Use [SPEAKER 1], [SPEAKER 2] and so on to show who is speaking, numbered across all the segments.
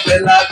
[SPEAKER 1] Bella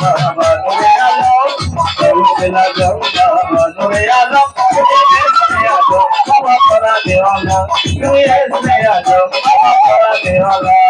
[SPEAKER 1] জম্মা মনুরে আলো কৌশলা জম্মা মনুরে আলো বাবা করা দেওয়ালা তুমি এসে আছো বাবা করা দেওয়ালা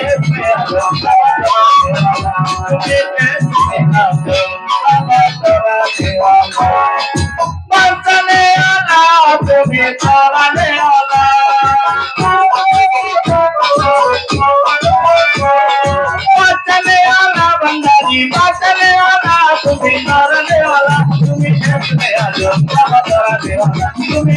[SPEAKER 1] তুমি